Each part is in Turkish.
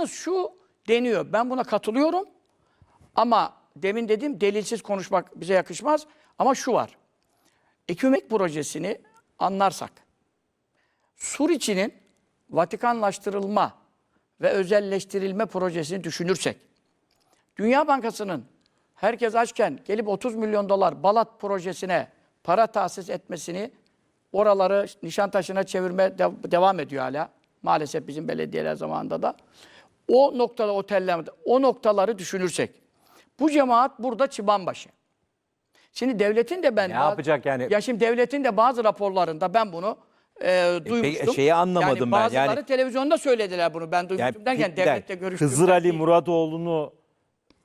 Yalnız şu deniyor. Ben buna katılıyorum. Ama demin dedim delilsiz konuşmak bize yakışmaz. Ama şu var. Ekümek projesini anlarsak, Suriçi'nin Vatikanlaştırılma ve özelleştirilme projesini düşünürsek, Dünya Bankası'nın herkes açken gelip 30 milyon dolar Balat projesine para tahsis etmesini, oraları Nişantaşı'na çevirme de- devam ediyor hala. Maalesef bizim belediyeler zamanında da. O noktada otellerde, o noktaları düşünürsek, bu cemaat burada çıbanbaşı. Şimdi devletin de ben Ne bazı- yapacak yani? Ya şimdi devletin de bazı raporlarında ben bunu e, duymuştum. şeyi anlamadım yani ben. Bazıları Yani- televizyonda söylediler bunu. Ben duymuştum derken bir devlette görüştüm. Hızır Ali. Muradoğlu'nu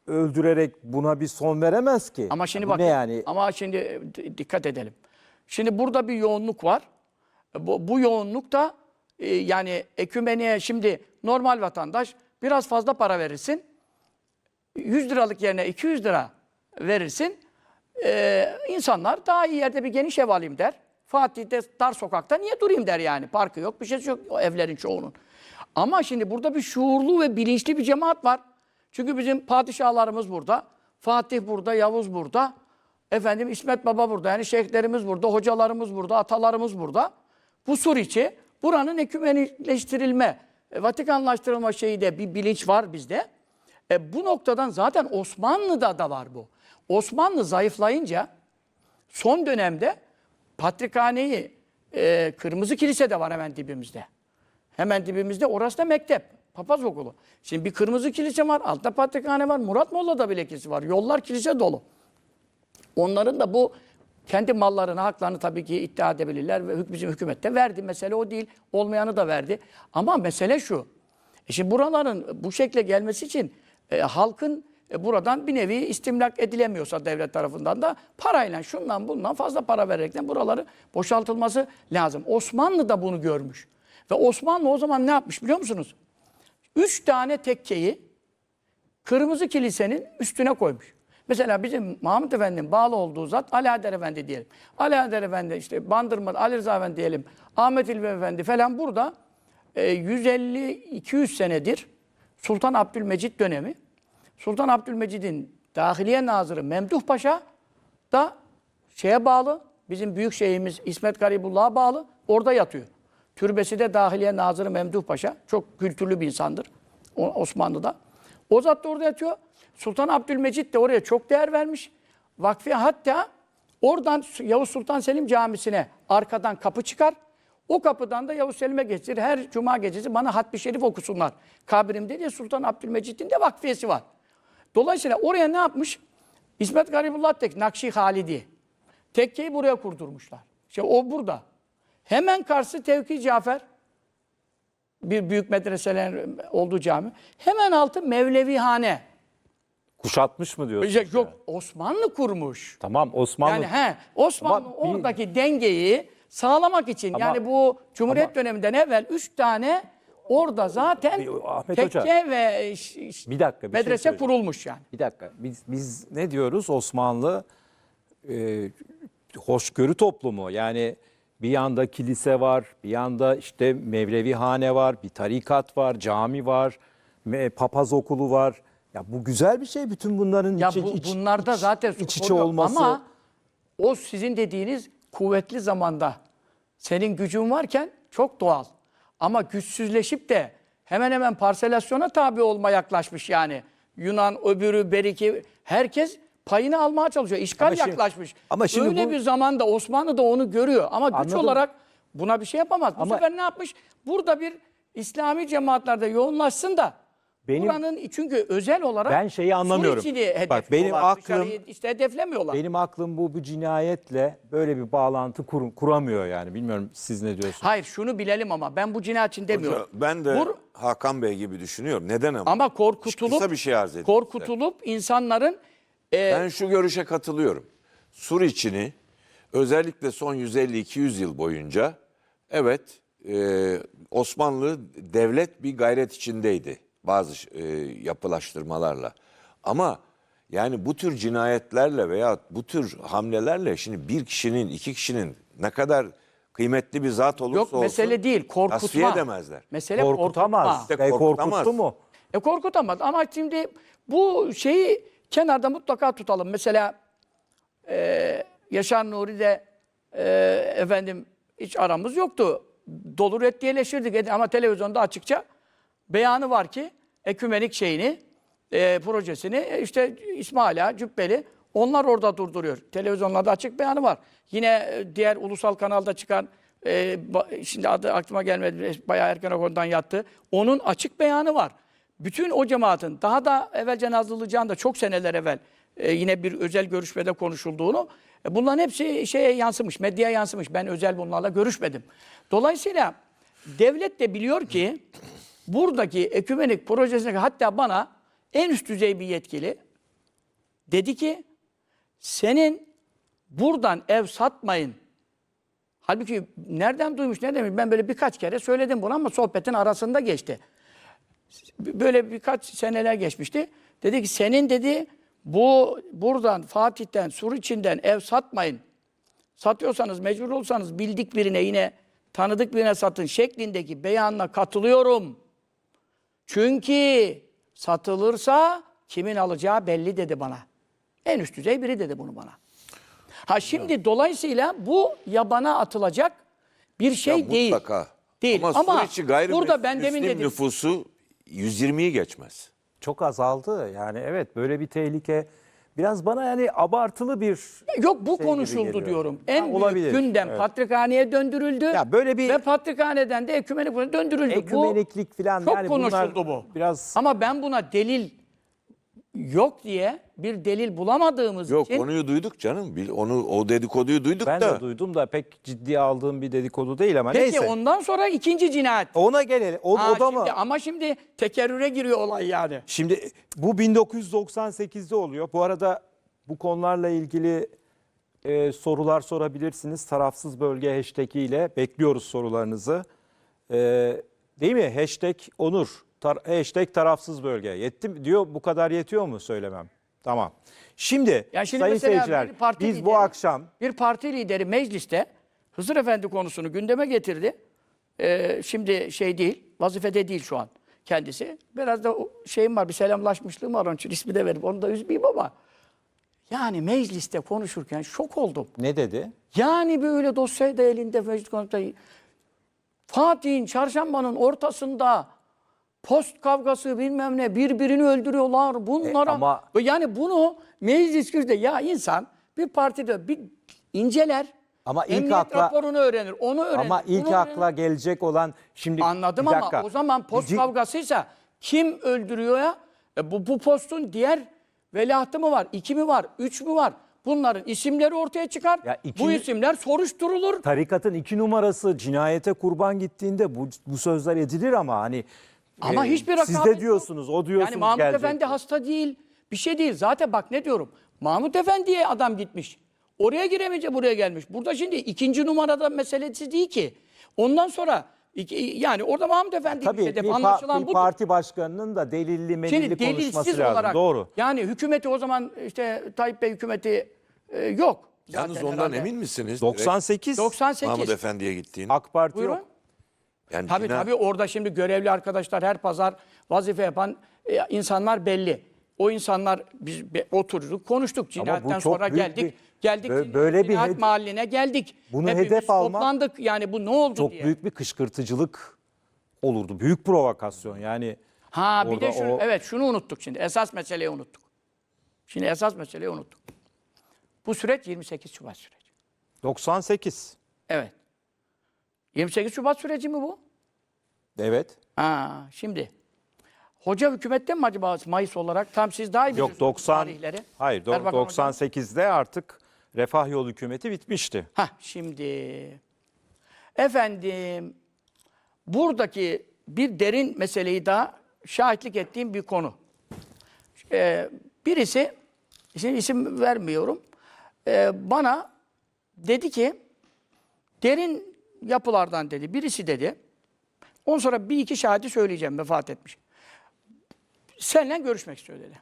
öldürerek buna bir son veremez ki. Ama şimdi Bu bak yani? ama şimdi e, dikkat edelim. Şimdi burada bir yoğunluk var. E, Bu, bu yoğunlukta e, yani ekümeniye şimdi normal vatandaş biraz fazla para verirsin. 100 liralık yerine 200 lira verirsin. Ee, insanlar daha iyi yerde bir geniş ev alayım der. Fatih'te dar sokakta niye durayım der yani. Parkı yok, bir şey yok o evlerin çoğunun. Ama şimdi burada bir şuurlu ve bilinçli bir cemaat var. Çünkü bizim padişahlarımız burada. Fatih burada, Yavuz burada. Efendim İsmet Baba burada. Yani şeyhlerimiz burada, hocalarımız burada, atalarımız burada. Bu Suriçi, buranın ekümenileştirilme, Vatikanlaştırılma şeyi de bir bilinç var bizde. E, bu noktadan zaten Osmanlı'da da var bu. Osmanlı zayıflayınca son dönemde Patrikhaneyi, e, Kırmızı Kilise de var hemen dibimizde. Hemen dibimizde orası da mektep. Papaz okulu. Şimdi bir kırmızı kilise var, altta patrikhane var, Murat Molla'da bile kilise var. Yollar kilise dolu. Onların da bu kendi mallarını, haklarını tabii ki iddia edebilirler ve bizim hükümette verdi. Mesele o değil. Olmayanı da verdi. Ama mesele şu. E şimdi buraların bu şekle gelmesi için e, halkın e, buradan bir nevi istimlak edilemiyorsa devlet tarafından da parayla şundan bundan fazla para vererekten buraları boşaltılması lazım. Osmanlı da bunu görmüş. Ve Osmanlı o zaman ne yapmış biliyor musunuz? Üç tane tekkeyi Kırmızı Kilise'nin üstüne koymuş. Mesela bizim Mahmut Efendi'nin bağlı olduğu zat Ali Haydar Efendi diyelim. Ali Haydar Efendi işte Bandırma, Ali Rıza Efendi diyelim. Ahmet İlmi Efendi falan burada e, 150-200 senedir Sultan Abdülmecit dönemi. Sultan Abdülmecid'in Dahiliye Nazırı Memduh Paşa da şeye bağlı, bizim büyük şeyimiz İsmet Garibullah'a bağlı, orada yatıyor. Türbesi de Dahiliye Nazırı Memduh Paşa. Çok kültürlü bir insandır Osmanlı'da. O zat da orada yatıyor. Sultan Abdülmecit de oraya çok değer vermiş. Vakfi hatta oradan Yavuz Sultan Selim Camisi'ne arkadan kapı çıkar. O kapıdan da Yavuz Selim'e geçir. Her cuma gecesi bana hatmi şerif okusunlar. Kabrimde diye Sultan Abdülmecit'in de vakfiyesi var. Dolayısıyla oraya ne yapmış? İsmet Garibullah Tek, Nakşi Halidi. Tekkeyi buraya kurdurmuşlar. İşte o burada. Hemen karşı Tevki Cafer. Bir büyük medreselerin olduğu cami. Hemen altı Mevlevihane. Kuşatmış mı diyorsun? Yok Osmanlı kurmuş. Tamam Osmanlı. Yani he Osmanlı Ama bir- oradaki dengeyi sağlamak için Ama- yani bu Cumhuriyet ama- döneminden evvel üç tane orada zaten Bir- Ahmet tekke Hoca, ve bir dakika, bir şey medrese söyleyeceğim. kurulmuş yani. Bir dakika. Biz biz ne diyoruz? Osmanlı e, hoşgörü toplumu. Yani bir yanda kilise var, bir yanda işte Mevlevihane var, bir tarikat var, cami var, papaz okulu var. Ya bu güzel bir şey. Bütün bunların Ya iç, bu, iç- bunlarda iç- zaten iç içe olması. Ama o sizin dediğiniz kuvvetli zamanda senin gücün varken çok doğal. Ama güçsüzleşip de hemen hemen parselasyona tabi olma yaklaşmış yani. Yunan, öbürü, beriki herkes payını almaya çalışıyor. İşgal Ama şimdi- yaklaşmış. ama şimdi Öyle bu- bir zamanda Osmanlı da onu görüyor. Ama güç Anladım. olarak buna bir şey yapamaz. Bu Ama- sefer ne yapmış? Burada bir İslami cemaatlerde yoğunlaşsın da Benim- buranın çünkü özel olarak Ben şeyi anlamıyorum. Suriçini Bak, benim aklım- işte hedeflemiyorlar. Benim aklım bu bu cinayetle böyle bir bağlantı kur- kuramıyor yani. Bilmiyorum siz ne diyorsunuz? Hayır şunu bilelim ama ben bu cinayet için demiyorum. Hoca, ben de Bu- Hakan Bey gibi düşünüyorum. Neden ama? ama korkutulup Kısa bir şey arz edeyim korkutulup insanların e, Ben şu görüşe katılıyorum. Suriçini özellikle son 150-200 yıl boyunca evet e, Osmanlı devlet bir gayret içindeydi bazı e, yapılaştırmalarla. Ama yani bu tür cinayetlerle veya bu tür hamlelerle şimdi bir kişinin iki kişinin ne kadar kıymetli bir zat olursa yok olsun mesele değil korkutma. tasfiye edemezler. Mesele Korkutamaz. korkutma. İşte E, korkutamaz. korkuttu mu? E korkutamaz ama şimdi bu şeyi kenarda mutlaka tutalım. Mesela e, Yaşar Nuri de e, efendim hiç aramız yoktu. Dolu reddiyeleşirdik ama televizyonda açıkça beyanı var ki ekümenik şeyini, e, projesini e, işte İsmail Ağa, Cübbeli onlar orada durduruyor. Televizyonlarda açık beyanı var. Yine e, diğer ulusal kanalda çıkan e, şimdi adı aklıma gelmedi. Bayağı erken okuldan yattı. Onun açık beyanı var. Bütün o cemaatin daha da evvelce Nazlı Can da çok seneler evvel e, yine bir özel görüşmede konuşulduğunu e, bunların hepsi şeye yansımış, medyaya yansımış. Ben özel bunlarla görüşmedim. Dolayısıyla devlet de biliyor ki buradaki ekümenik projesine hatta bana en üst düzey bir yetkili dedi ki senin buradan ev satmayın. Halbuki nereden duymuş ne demiş ben böyle birkaç kere söyledim bunu ama sohbetin arasında geçti. Böyle birkaç seneler geçmişti. Dedi ki senin dedi bu buradan Fatih'ten Sur içinden ev satmayın. Satıyorsanız mecbur olsanız bildik birine yine tanıdık birine satın şeklindeki beyanına katılıyorum. Çünkü satılırsa kimin alacağı belli dedi bana. En üst düzey biri dedi bunu bana. Ha şimdi dolayısıyla bu yabana atılacak bir şey Ya değil. Mutlaka. Değil. Ama, Ama gayrimüslim burada ben demin dedim. nüfusu 120'yi geçmez. Çok azaldı. Yani evet böyle bir tehlike biraz bana yani abartılı bir Yok bu şey konuşuldu diyorum. En Ha, büyük olabilir, gündem evet. patrikhaneye döndürüldü. Ya böyle bir- ve patrikhaneden de ekümenik buna döndürüldü. ekümeniklik falan çok yani bunlar konuşuldu bu. biraz Ama ben buna delil yok diye bir delil bulamadığımız Yok için konuyu duyduk canım. Bil- Onu o dedikoduyu duyduk ben da. de duydum da pek ciddiye aldığım bir dedikodu değil ama peki neyse. ondan sonra ikinci cinayet. Ona gelelim. O, Ha, o da mı? şimdi- Ama şimdi tekerrüre giriyor olay yani. Şimdi bu 1998'de oluyor. Bu arada bu konularla ilgili e, sorular sorabilirsiniz. Tarafsız bölge hashtag ile bekliyoruz sorularınızı. E, değil mi? Hashtag Onur. Tar- hashtag tarafsız bölge. Yetti mi? diyor. Bu kadar yetiyor mu söylemem? Tamam. Şimdi, Ya şimdi sayın seyirciler biz bu lideri- akşam Bir parti lideri mecliste Hızır Efendi konusunu gündeme getirdi. Ee, şimdi şey değil, vazifede değil şu an kendisi. Biraz da şeyim var, bir selamlaşmışlığım var onun için ismi de verip onu da üzmeyeyim ama. Yani mecliste konuşurken şok oldum. ne dedi? Yani böyle dosyayı da elinde meclis konusunda Fatih'in çarşambanın ortasında post kavgası bilmem ne birbirini öldürüyorlar bunlara. E, ama- Yani bunu meclis kürsüde ya insan bir partide bir inceler. Ama ilk emniyet akla- raporunu öğrenir, onu öğrenir. Ama ilk bunu akla gelecek olan şimdi Anladım bir ama dakika. o zaman post Bizi- kavgasıysa kim öldürüyor ya? E bu, bu postun diğer veliahtı mı var, iki mi var, üç mü var? Bunların isimleri ortaya çıkar. Ya iki- Bu isimler soruşturulur. tarikatın iki numarası cinayete kurban gittiğinde bu, bu sözler edilir ama hani Ama e, hiçbir siz rekabet de diyorsunuz, o diyorsunuz Yani Mahmut gelecek. Efendi hasta değil. Bir şey değil. Zaten bak ne diyorum. Mahmut Efendi'ye adam gitmiş. Oraya giremeyince buraya gelmiş. Burada şimdi ikinci numarada meselesi değil ki. Ondan sonra iki, yani orada Mahmut Efendi Tabii hedef bir, pa- anlaşılan bir budur. parti başkanının da delilli melilli Şimdi konuşması delilsiz lazım. olarak Doğru. yani hükümeti o zaman işte Tayyip Bey hükümeti e, yok. Yalnız zaten ondan herhalde. emin misiniz? 98 98. Mahmut Efendi'ye gittiğin. AK Parti Buyurun. yok. Yani Tabii cina- tabii orada şimdi görevli arkadaşlar her pazar vazife yapan e, insanlar belli. O insanlar biz be- oturduk, konuştuk. Cinayetten çok sonra geldik. bir- geldik böyle bir cinayet hed- mahalline geldik. Bunu Hepimiz hedef almak toplandık. Yani bu ne oldu Çok diye. büyük bir kışkırtıcılık olurdu. Büyük provokasyon. Yani Ha bir de şunu, o- evet şunu unuttuk şimdi. Esas meseleyi unuttuk. Şimdi esas meseleyi unuttuk. Bu süreç 28 Şubat süreci. 98. Evet. 28 Şubat süreci mi bu? Evet. Ha, şimdi Hoca hükümetten mi acaba Mayıs olarak? Tam siz daha iyi biliyorsunuz Yok 90 tarihleri. Hayır Erbakan hocam. 98'de artık Refah Yol hükümeti bitmişti. Ha şimdi efendim buradaki bir derin meseleyi daha şahitlik ettiğim bir konu. Ee, birisi şimdi isim vermiyorum. ee, bana dedi ki derin yapılardan dedi. Birisi dedi. Ondan sonra bir iki şahidi söyleyeceğim vefat etmiş. Seninle görüşmek istiyor dedi.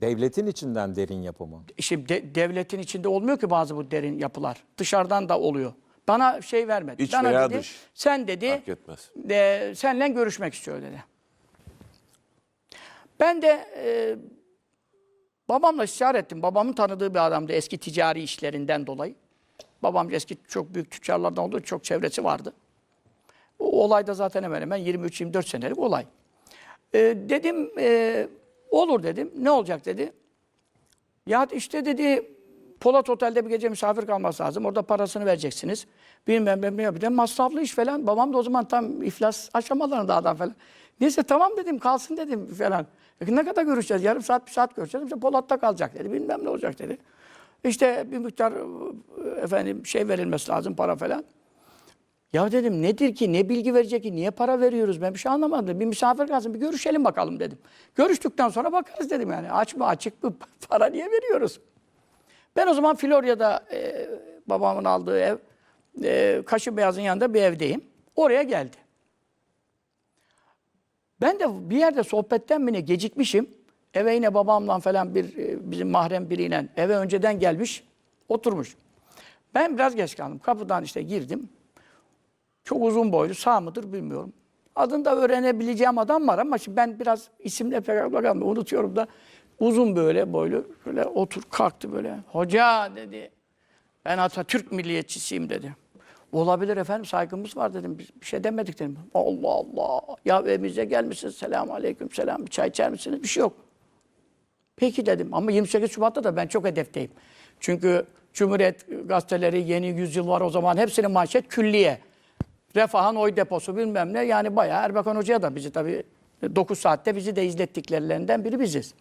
Devletin içinden derin yapımı. İşte de- devletin içinde olmuyor ki bazı bu derin yapılar. Dışarıdan da oluyor. Bana şey vermedi. İç Bana veya dedi, dış. Sen dedi, Fark etmez. e, seninle görüşmek istiyor dedi. Ben de e, babamla istişare ettim. Babamın tanıdığı bir adamdı eski ticari işlerinden dolayı. Babam eski çok büyük tüccarlardan olduğu çok çevresi vardı. O olay da zaten hemen hemen 23-24 senelik olay. E, dedim e, olur dedim. Ne olacak dedi. Ya işte dedi Polat Otel'de bir gece misafir kalması lazım. Orada parasını vereceksiniz. Bilmem ne bir de masraflı iş falan. Babam da o zaman tam iflas aşamalarında adam falan. Neyse tamam dedim kalsın dedim falan. E, ne kadar görüşeceğiz? Yarım saat bir saat görüşeceğiz. İşte Polat'ta kalacak dedi. Bilmem ne olacak dedi. İşte bir miktar e, efendim şey verilmesi lazım para falan. Ya dedim nedir ki ne bilgi verecek ki niye para veriyoruz ben bir şey anlamadım. Bir misafir kalsın bir görüşelim bakalım dedim. Görüştükten sonra bakarız dedim yani aç mı açık mı para niye veriyoruz? Ben o zaman Florya'da e, babamın aldığı ev e, Kaşı Beyaz'ın yanında bir evdeyim. Oraya geldi. Ben de bir yerde sohbetten mi ne gecikmişim. Eve yine babamla falan bir e, bizim mahrem biriyle eve önceden gelmiş oturmuş. Ben biraz geç kaldım. Kapıdan işte girdim. Çok uzun boylu, sağ mıdır bilmiyorum. Adını da öğrenebileceğim adam var ama şimdi ben biraz isimle pek bakalım unutuyorum da uzun böyle boylu böyle otur kalktı böyle. Hoca dedi. Ben Atatürk milliyetçisiyim dedi. Olabilir efendim saygımız var dedim. Biz bir şey demedik dedim. Allah Allah. Ya evimize gelmişsiniz. Selamun aleyküm selam. Bir çay içer misiniz? Bir şey yok. Peki dedim ama 28 Şubat'ta da ben çok hedefteyim. Çünkü Cumhuriyet gazeteleri, Yeni Yüzyıl var o zaman hepsinin manşet külliye. Refah'ın oy deposu bilmem ne. Yani bayağı Erbakan Hoca'ya da bizi tabii 9 saatte bizi de izlettiklerinden biri biziz.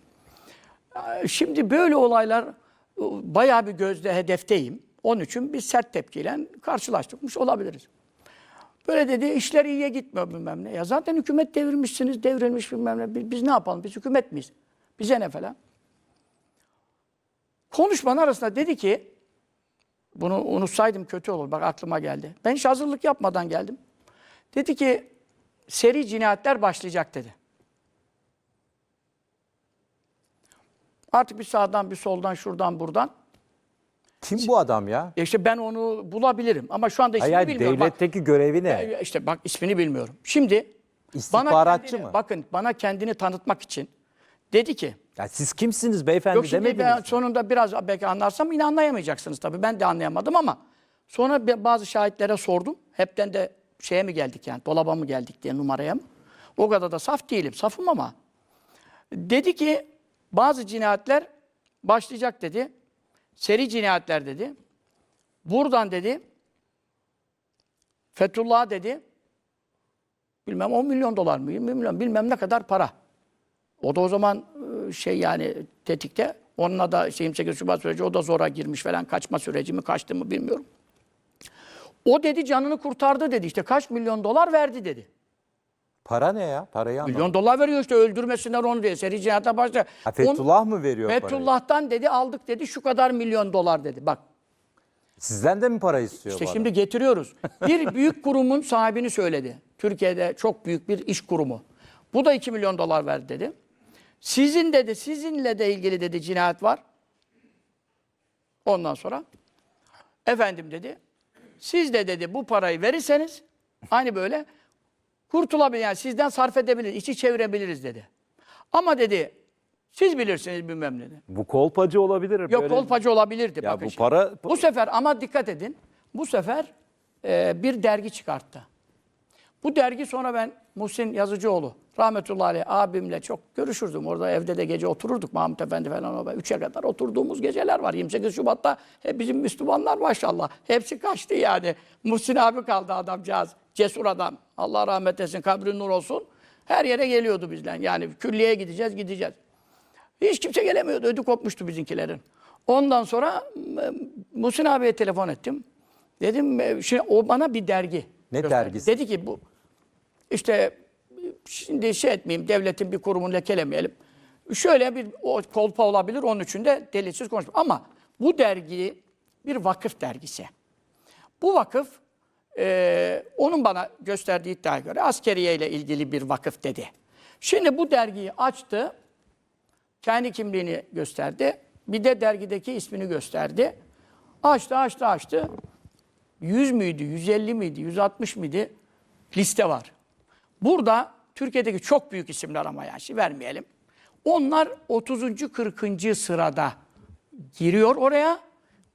Şimdi böyle olaylar bayağı bir gözde hedefteyim. Onun için bir sert tepkiyle karşılaştıkmış olabiliriz. Böyle dedi işler iyiye gitmiyor bilmem ne. Ya zaten hükümet devirmişsiniz, devrilmiş bilmem ne. Biz, biz ne yapalım? Biz hükümet miyiz? Bize ne falan. Konuşmanın arasında dedi ki, bunu unutsaydım kötü olur. Bak aklıma geldi. Ben hiç hazırlık yapmadan geldim. Dedi ki, seri cinayetler başlayacak dedi. Artık bir sağdan, bir soldan, şuradan, buradan. Kim bu adam ya? E işte ben onu bulabilirim. Ama şu anda ismini Hayır, bilmiyorum. Bak, devletteki görevi ne? işte bak ismini bilmiyorum. Şimdi İstihbaratçı kendini- mı? Bakın bana kendini tanıtmak için dedi ki Ya siz kimsiniz beyefendi Yok şimdi demediniz ben sonunda biraz belki anlarsam yine anlayamayacaksınız tabii. Ben de anlayamadım ama sonra bir- bazı şahitlere sordum. Hepten de şeye mi geldik yani dolaba mı geldik diye numaraya mı? O kadar da saf değilim. Safım ama. Dedi ki bazı cinayetler başlayacak dedi. Seri cinayetler dedi. Buradan dedi Fethullah dedi bilmem 10 milyon dolar mı 20 milyon bilmem ne kadar para. O da o zaman şey yani tetikte. Onunla da işte 28 Şubat süreci o da zora girmiş falan. Kaçma süreci mi kaçtı mı bilmiyorum. O dedi canını kurtardı dedi. İşte kaç milyon dolar verdi dedi. Para ne ya? Parayı anlamadım. Milyon dolar veriyor işte öldürmesinler onu diye. Seri cinayete başla. Ha, Fethullah mı veriyor parayı? Fethullah'tan dedi aldık dedi şu kadar milyon dolar dedi. Bak Sizden de mi para istiyor işte şimdi getiriyoruz. Bir büyük kurumun sahibini söyledi. Türkiye'de çok büyük bir iş kurumu. Bu da 2 milyon dolar verdi dedi. Sizin dedi, sizinle de ilgili dedi cinayet var. Ondan sonra efendim dedi. Siz de dedi bu parayı verirseniz aynı böyle kurtulabilir yani sizden sarf edebiliriz, içi çevirebiliriz dedi. Ama dedi siz bilirsiniz bilmem ne dedi. Bu kolpacı olabilir. Yok böyle- kolpacı olabilirdi. Ya bakın bu şimdi. para- Bu sefer ama dikkat edin. Bu sefer e, bir dergi çıkarttı. Bu dergi sonra ben Muhsin Yazıcıoğlu rahmetullahi aleyh abimle çok görüşürdüm. Orada evde de gece otururduk Mahmut Efendi falan. o 3'e kadar oturduğumuz geceler var. 28 Şubat'ta hep bizim Müslümanlar maşallah. Hepsi kaçtı yani. Muhsin abi kaldı adamcağız. Cesur adam. Allah rahmet etsin. Kabri nur olsun. Her yere geliyordu bizden. Yani külliyeye gideceğiz gideceğiz. Hiç kimse gelemiyordu. Ödü kopmuştu bizimkilerin. Ondan sonra e, Muhsin abiye telefon ettim. Dedim e, şimdi o bana bir dergi. Ne gösterdi. dergisi? Dedi ki bu işte şimdi şey etmeyeyim devletin bir kurumunu lekelemeyelim. Şöyle bir o kolpa olabilir onun için de delilsiz konuşma. Ama bu dergi bir vakıf dergisi. Bu vakıf e, onun bana gösterdiği iddiaya göre askeriye ile ilgili bir vakıf dedi. Şimdi bu dergiyi açtı kendi kimliğini gösterdi. Bir de dergideki ismini gösterdi. Açtı, açtı, açtı. 100 müydü, 150 miydi, 160 mıydı liste var. Burada Türkiye'deki çok büyük isimler ama yani şimdi vermeyelim. Onlar 30. 40. sırada giriyor oraya.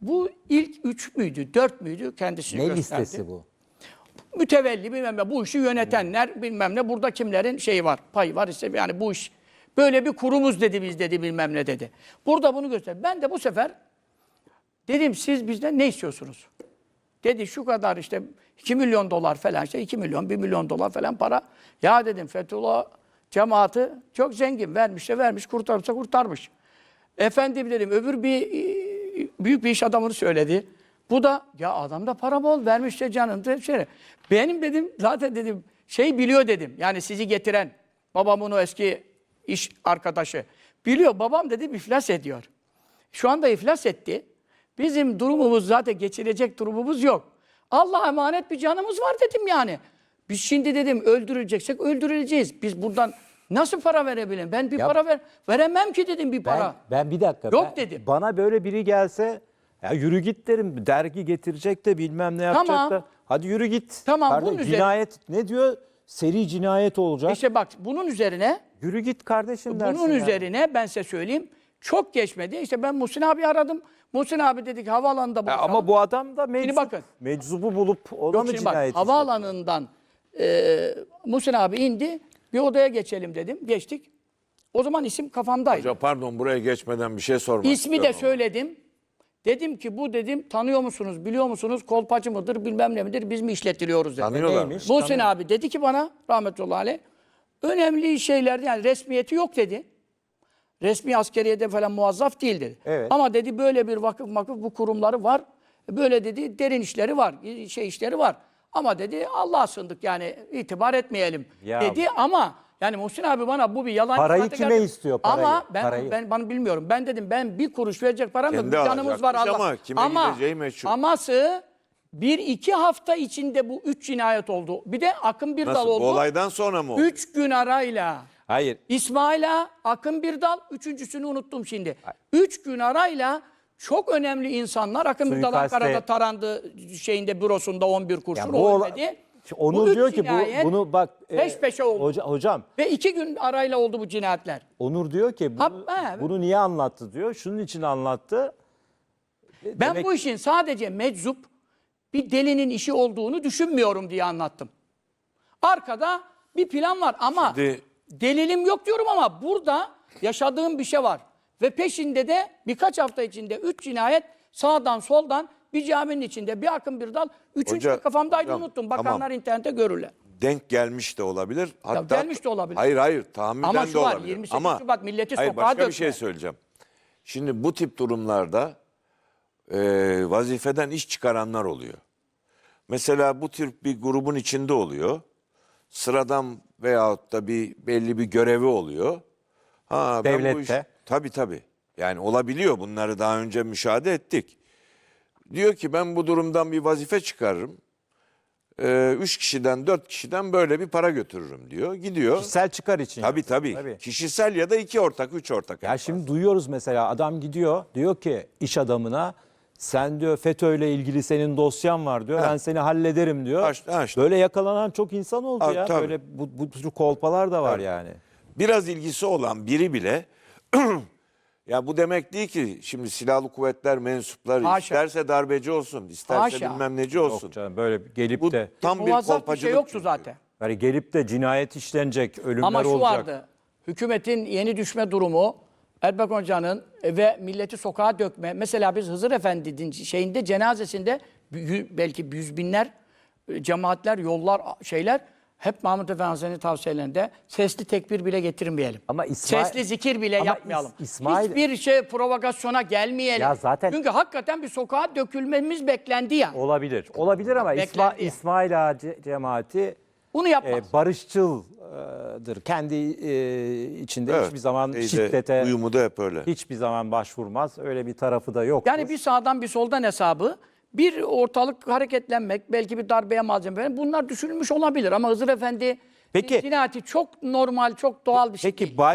Bu ilk üç müydü, dört müydü kendisi Ne gösterdi. listesi bu? Mütevelli bilmem ne, bu işi yönetenler bilmem ne, burada kimlerin şeyi var, payı var ise yani bu iş böyle bir kurumuz dedi biz dedi bilmem ne dedi. Burada bunu göster. Ben de bu sefer dedim siz bizden ne istiyorsunuz? Dedi şu kadar işte 2 milyon dolar falan işte 2 milyon 1 milyon dolar falan para. Ya dedim Fethullah cemaati çok zengin vermiş de vermiş kurtarırsa kurtarmış. Efendim dedim öbür bir e, büyük bir iş adamını söyledi. Bu da ya adamda para bol vermiş de canını şey. Benim dedim zaten dedim şey biliyor dedim. Yani sizi getiren babamın o eski iş arkadaşı biliyor. Babam dedim iflas ediyor. Şu anda iflas etti. Bizim durumumuz zaten geçirecek durumumuz yok. Allah'a emanet bir canımız var dedim yani. Biz şimdi dedim öldürüleceksek öldürüleceğiz. Biz buradan nasıl para verebilirim? Ben bir Ya- para ver, veremem ki dedim bir Ben, para. ben bir dakika. Yok ben- dedim. Bana böyle biri gelse ya yürü git derim. Dergi getirecek de bilmem ne yapacak Tamam. da. Hadi yürü git. Tamam, Kardeş, bunun üzerine- cinayet ne diyor? Seri cinayet olacak. İşte bak bunun üzerine yürü git kardeşim dersin. bunun yani. üzerine ben size söyleyeyim. Çok geçmedi. İşte ben Muhsin abi aradım. Muhsin abi dedik havaalanında Ya buluşalım. ama bu adam da meczup, bakın. meczubu bulup ona Yok mı şimdi bak cinayet havaalanından e, Muhsin abi indi. Bir odaya geçelim dedim. Geçtik. O zaman isim kafamdaydı. Hoca pardon buraya geçmeden bir şey sormak İsmi de istiyorum. söyledim. Dedim ki bu dedim tanıyor musunuz, biliyor musunuz, kolpacı mıdır, bilmem ne midir, biz mi işletiliyoruz dedim. Tanıyorlar mı? Neymiş? Muhsin abi dedi ki bana rahmetullahi aleyh, önemli şeylerde yani resmiyeti yok dedi. Resmi askeriyede falan muazzaf değil dedi. Evet. Ama dedi böyle bir vakıf makıf bu kurumları var. Böyle dedi derin işleri var, şey işleri var. Ama dedi Allah'a sındık yani itibar etmeyelim Ya- dedi ama yani Muhsin abi bana bu bir yalan Parayı kime geldi. istiyor, parayı? Ama ben Parayı. ben bana bilmiyorum. Ben dedim ben bir kuruş verecek param yok. Bir canımız var Allah. ama kime gideceği meçhul. Aması bir iki hafta içinde bu üç cinayet oldu. Bir de Akın Birdal Nasıl? oldu. Bu olaydan sonra mı oldu? Üç gün arayla. Hayır. İsmail'a, Akın Birdal, üçüncüsünü unuttum şimdi. Üç gün arayla çok önemli insanlar Akın Birdal Ankara'da tarandı şeyinde bürosunda 11 kurşun Ya bu o ölmedi. Onur Bu diyor ki bu bunu bak e, peş peşe oldu. hoca- hocam Ve iki gün arayla oldu bu cinayetler. Onur diyor ki bunu, Ha, he. bunu niye anlattı diyor. Şunun için anlattı. Ben Demek- bu işin sadece meczup bir delinin işi olduğunu düşünmüyorum diye anlattım. Arkada bir plan var ama Şimdi- delilim yok diyorum ama burada yaşadığım bir şey var. Ve peşinde de birkaç hafta içinde üç cinayet sağdan soldan bir caminin içinde bir akın bir dal. Üçüncü Hoca- de kafamdaydı hocam, unuttum. Bakanlar tamam. internette görürler. Denk gelmiş de olabilir. Hatta, gelmiş de olabilir. Hayır hayır tahminen Ama de şu var, olabilir. 28 Ama, Şubat milleti hayır, sokağa başka bir dökme. şey söyleyeceğim. Şimdi bu tip durumlarda e, vazifeden iş çıkaranlar oluyor. Mesela bu tür bir grubun içinde oluyor. Sıradan veyahut da bir belli bir görevi oluyor. Ha, ben bu Devlette. iş- tabii tabii. Yani olabiliyor. Bunları daha önce müşahede ettik. Diyor ki ben bu durumdan bir vazife çıkarırım. Ee, üç kişiden, dört kişiden böyle bir para götürürüm diyor. Gidiyor. Kişisel çıkar için. Tabii yapıyor. tabii. Kişisel ya da iki ortak, üç ortak. Ya şimdi duyuyoruz mesela adam gidiyor diyor ki iş adamına sen diyor FETÖ'yle ilgili senin dosyan var diyor. Ben seni hallederim diyor. Ha işte. Böyle yakalanan çok insan oldu Tabii, ya. tabii. Böyle bu, bu tür kolpalar da var Tabii. yani. Biraz ilgisi olan biri bile ya bu demek değil ki şimdi silahlı kuvvetler mensupları Haşa. isterse darbeci olsun, isterse Haşa. bilmem neci olsun. Yok canım böyle gelip Bu de tam bir Muazzaf bir kolpacılık. şey yoktu çünkü. zaten. yani gelip de cinayet işlenecek, ölümler Ama şu olacak. vardı. Hükümetin yeni düşme durumu Erbakan Hoca'nın ve milleti sokağa dökme. Mesela biz Hızır Efendi'nin şeyinde cenazesinde belki yüz binler e, cemaatler, yollar, şeyler hep Mahmut Efendi Hazretleri'nin tavsiyelerinde sesli tekbir bile getirmeyelim. Ama İsmail- Sesli zikir bile yapmayalım. İs- İsmail- Hiçbir şey provokasyona gelmeyelim. Ya zaten- Çünkü hakikaten bir sokağa dökülmemiz beklendi ya. Olabilir. Olabilir ama İsma. İsmail Ağa ce- cemaati Bunu yapmaz. e, barışçıldır. Kendi e, içinde Evet, hiçbir zaman teyze şiddete Uyumu da hep öyle. hiçbir zaman başvurmaz. Öyle bir tarafı da yok. Yani bir sağdan bir soldan hesabı, bir ortalık hareketlenmek, belki bir darbeye malzeme veren bunlar düşünülmüş olabilir ama Hızır Efendi Peki- cinayeti çok normal, çok doğal bir şey Peki değil. Bay